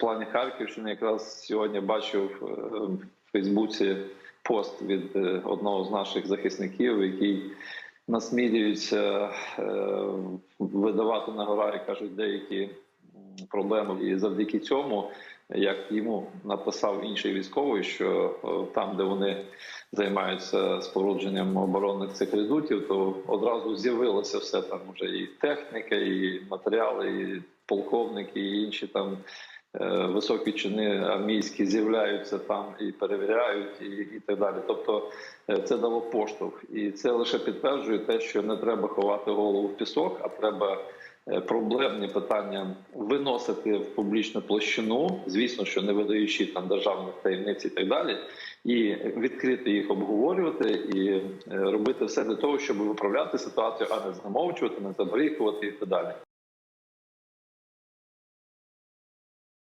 плані Харківщини якраз сьогодні бачив е, в Фейсбуці пост від е, одного з наших захисників, який насмілюється е, видавати на гора і кажуть деякі проблеми. І завдяки цьому, як йому написав інший військовий, що там, де вони займаються спорудженням оборонних цих редутів, то одразу з'явилося все там вже і техніка, і матеріали, і полковники, і інші там високі чини армійські з'являються там і перевіряють, і, і так далі. Тобто е, це дало поштовх, і це лише підтверджує те, що не треба ховати голову в пісок, а треба. е, Проблемні питання виносити в публічну площину, звісно, що не видаючи там державних таємниць і так далі, і відкрити їх обговорювати і е, робити все для того, щоб виправляти ситуацію, а не замовчувати, не забріхувати і так далі.